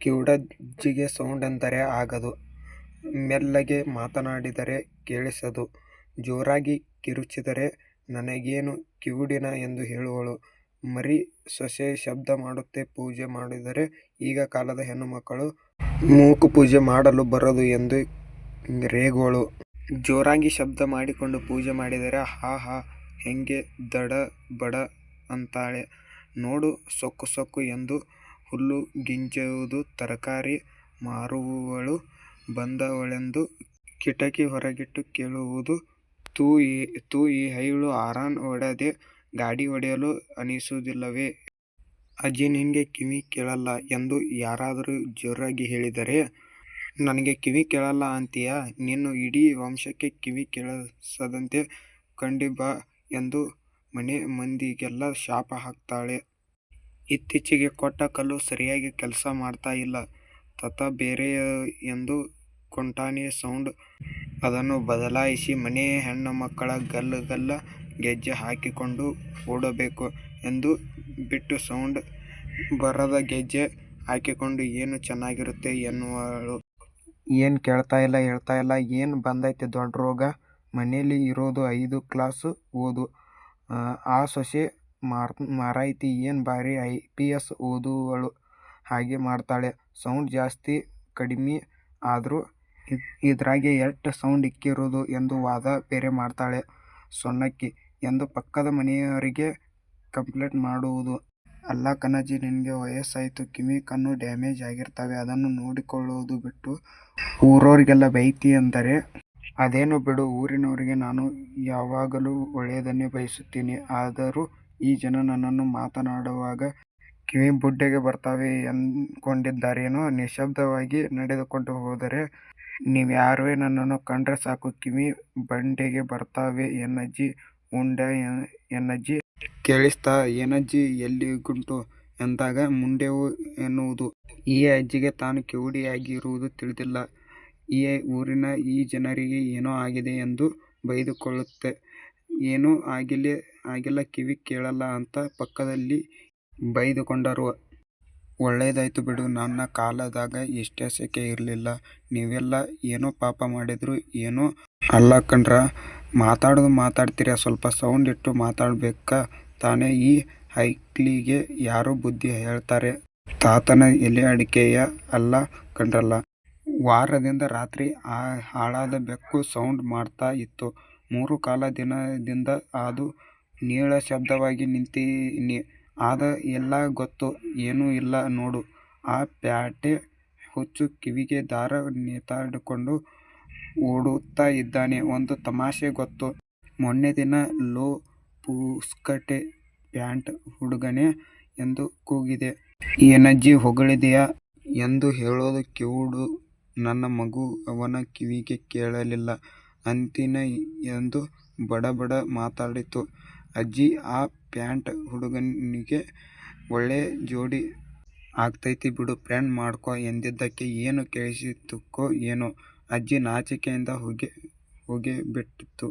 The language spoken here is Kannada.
ಕಿವುಡಜ್ಜಿಗೆ ಸೌಂಡ್ ಎಂದರೆ ಆಗದು. ಮೆಲ್ಲಗೆ ಮಾತನಾಡಿದರೆ ಕೇಳಿಸದು. ಜೋರಾಗಿ ಕಿರುಚಿದರೆ ನನಗೇನು ಕಿವುಡಿನ ಎಂದು ಹೇಳುವಳು. ಮರಿ ಸೊಸೆ ಶಬ್ದ ಮಾಡುತ್ತೆ, ಪೂಜೆ ಮಾಡಿದರೆ ಈಗ ಕಾಲದ ಹೆಣ್ಣುಮಕ್ಕಳು ಮೂಕು ಪೂಜೆ ಮಾಡಲು ಬರದು ಎಂದು ರೇಗೋಳು. ಜೋರಾಗಿ ಶಬ್ದ ಮಾಡಿಕೊಂಡು ಪೂಜೆ ಮಾಡಿದರೆ, ಹಾ ಹಾ, ಹೆಂಗೆ ದಡ ಬಡ ಅಂತಾಳೆ. ನೋಡು ಸೊಕ್ಕು ಸೊಕ್ಕು ಎಂದು ಹುಲ್ಲು ಗಿಂಜುವುದು ತರಕಾರಿ ಮಾರುವವಳು ಬಂದವಳೆಂದು ಕಿಟಕಿ ಹೊರಗಿಟ್ಟು ಕೇಳುವುದು ತೂ ಈ ಹೈಳು ಆರಾನ್ ಹೊಡೆದೆ ಗಾಡಿ ಹೊಡೆಯಲು ಅನಿಸುವುದಿಲ್ಲವೇ? ಅಜ್ಜಿ ನಿನಗೆ ಕಿವಿ ಕೇಳಲ್ಲ ಎಂದು ಯಾರಾದರೂ ಜೋರಾಗಿ ಹೇಳಿದರೆ, ನನಗೆ ಕಿವಿ ಕೇಳಲ್ಲ ಅಂತೀಯ ನೀನು ಇಡೀ ವಂಶಕ್ಕೆ ಕಿವಿ ಕೇಳಿಸದಂತೆ ಕಂಡಿ ಬಾ ಎಂದು ಮನೆ ಮಂದಿಗೆಲ್ಲ ಶಾಪ ಹಾಕ್ತಾಳೆ. ಇತ್ತೀಚೆಗೆ ಕೊಟ್ಟ ಕಲ್ಲು ಸರಿಯಾಗಿ ಕೆಲಸ ಮಾಡ್ತಾ ಇಲ್ಲ ತತ ಬೇರೆ ಎಂದು ಕೊಂಟಾಣಿ ಸೌಂಡ್ ಅದನ್ನು ಬದಲಾಯಿಸಿ ಮನೆ ಹೆಣ್ಣು ಮಕ್ಕಳ ಗಲ್ಲ ಗಲ್ಲ ಗೆಜ್ಜೆ ಹಾಕಿಕೊಂಡು ಓಡಬೇಕು ಎಂದು ಬಿಟ್ಟು ಸೌಂಡ್ ಬರದ ಗೆಜ್ಜೆ ಹಾಕಿಕೊಂಡು ಏನು ಚೆನ್ನಾಗಿರುತ್ತೆ ಎನ್ನುವಳು. ಏನು ಕೇಳ್ತಾ ಇಲ್ಲ, ಹೇಳ್ತಾ ಇಲ್ಲ, ಏನು ಬಂದೈತೆ ದೊಡ್ಡ ರೋಗ. ಮನೆಯಲ್ಲಿ ಇರೋದು ಐದು ಕ್ಲಾಸು ಓದು ಆ ಸೊಸೆ ಮಾರೈತಿ ಏನ್ ಬಾರಿ ಐ ಪಿ ಎಸ್ ಓದುವಳು ಹಾಗೆ ಮಾಡ್ತಾಳೆ ಸೌಂಡ್ ಜಾಸ್ತಿ ಕಡಿಮಿ ಆದ್ರೂ ಇದ್ರಾಗೆ ಎಷ್ಟು ಸೌಂಡ್ ಇಕ್ಕಿರೋದು ಎಂದು ವಾದ ಬೇರೆ ಮಾಡ್ತಾಳೆ ಸೊನ್ನಕ್ಕಿ ಎಂದು ಪಕ್ಕದ ಮನೆಯವರಿಗೆ ಕಂಪ್ಲೇಂಟ್ ಮಾಡುವುದು. ಅಲ್ಲ ಕಣಜ್ಜಿ ನಿನಗೆ ವಯಸ್ಸಾಯಿತು ಕಿವಿ, ಕಣ್ಣು ಡ್ಯಾಮೇಜ್ ಆಗಿರ್ತವೆ ಅದನ್ನು ನೋಡಿಕೊಳ್ಳೋದು ಬಿಟ್ಟು ಊರೋರ್ಗೆಲ್ಲ ಬೈತಿ ಅಂದರೆ. ಅದೇನೋ ಬಿಡು ಊರಿನವರಿಗೆ ನಾನು ಯಾವಾಗಲೂ ಒಳ್ಳೆಯದನ್ನೇ ಬಯಸುತ್ತೀನಿ. ಆದರೂ ಈ ಜನ ನನ್ನನ್ನು ಮಾತನಾಡುವಾಗ ಕಿವಿ ಬುಡ್ಡೆಗೆ ಬರ್ತಾವೆ ಎಂದ್ಕೊಂಡಿದ್ದಾರೇನೋ ನಿಶ್ಶಬ್ದವಾಗಿ ನಡೆದುಕೊಂಡು ಹೋದರೆ ನೀವ್ಯಾರೇ ನನ್ನನ್ನು ಕಂಡ್ರೆ ಸಾಕು ಕಿವಿ ಬಂಡೆಗೆ ಬರ್ತಾವೆ, ಎನ್ನಜ್ಜಿ, ಉಂಡ, ಎನ್ನಜ್ಜಿ ಕೇಳಿಸ್ತಾ ಏನಜ್ಜಿ ಎಲ್ಲಿ ಗುಂಟು ಎಂದಾಗ, ಮುಂಡೆವು ಎನ್ನುವುದು. ಈ ಅಜ್ಜಿಗೆ ತಾನು ಕಿವುಡಿಯಾಗಿರುವುದು ತಿಳಿದಿಲ್ಲ. ಈ ಊರಿನ ಈ ಜನರಿಗೆ ಏನೋ ಆಗಿದೆ ಎಂದು ಬೈದುಕೊಳ್ಳುತ್ತೆ. ಏನೂ ಆಗಿಲ್ಲ ಕಿವಿ ಕೇಳಲ್ಲ ಅಂತ ಪಕ್ಕದಲ್ಲಿ ಬೈದುಕೊಂಡರು. ಒಳ್ಳೆಯದಾಯ್ತು ಬಿಡು, ನನ್ನ ಕಾಲದಾಗ ಇಷ್ಟೇ ಸೆಕೆ ಇರಲಿಲ್ಲ ನೀವೆಲ್ಲ ಏನೋ ಪಾಪ ಮಾಡಿದ್ರು ಅಲ್ಲ ಕಣ್ರ. ಮಾತಾಡೋದು ಮಾತಾಡ್ತೀರ, ಸ್ವಲ್ಪ ಸೌಂಡ್ ಇಟ್ಟು ಮಾತಾಡ್ಬೇಕ ತಾನೇ ಈ ಹೈಕ್ಲಿಗೆ ಯಾರು ಬುದ್ಧಿ ಹೇಳ್ತಾರೆ. ತಾತನ ಎಲೆಅಡಿಕೆಯ ಅಲ್ಲ ಕಣ್ರಲ್ಲ. ವಾರದಿಂದ ರಾತ್ರಿ ಆ ಹಾಳಾದ ಬೆಕ್ಕು ಸೌಂಡ್ ಮಾಡ್ತಾ ಇತ್ತು. ಮೂರು ಕಾಲ ದಿನದಿಂದ ಅದು ನೀಳ ಶಬ್ದವಾಗಿ ನಿಂತೀನಿ ಆದ ಎಲ್ಲ ಗೊತ್ತು ಏನೂ ಇಲ್ಲ ನೋಡು. ಆ ಪ್ಯಾಟೆ ಹುಚ್ಚು ಕಿವಿಗೆ ದಾರ ನೇತಾಡಿಕೊಂಡು ಓಡುತ್ತಾ ಇದ್ದಾನೆ. ಒಂದು ತಮಾಷೆ ಗೊತ್ತು. ಮೊನ್ನೆ ದಿನ ಲೋ ಪುಸ್ಕಟೆ ಪ್ಯಾಂಟ್ ಹುಡುಗನೆ ಎಂದು ಕೂಗಿದೆ. ಏನಜ್ಜಿ ಹೊಗಳಿದೆಯಾ? ಎಂದು ಹೇಳೋದು ಕಿವುಡು ನನ್ನ ಮಗು ಅವನ ಕಿವಿಗೆ ಕೇಳಲಿಲ್ಲ. ಅಂತೀನಿ ಎಂದು ಬಡ ಬಡ ಮಾತಾಡಿತು. ಅಜ್ಜಿ, ಆ ಪ್ಯಾಂಟ್ ಹುಡುಗನಿಗೆ ಒಳ್ಳೆ ಜೋಡಿ ಆಗ್ತೈತಿ ಬಿಡು ಫ್ರೆಂಡ್ ಮಾಡ್ಕೋ ಎಂದಿದ್ದಕ್ಕೆ ಏನು ಕೇಳಿಸಿತುಕೋ ಏನೋ ಅಜ್ಜಿ ನಾಚಿಕೆಯಿಂದ ಹೋಗೇಬಿಟ್ಟಿತು.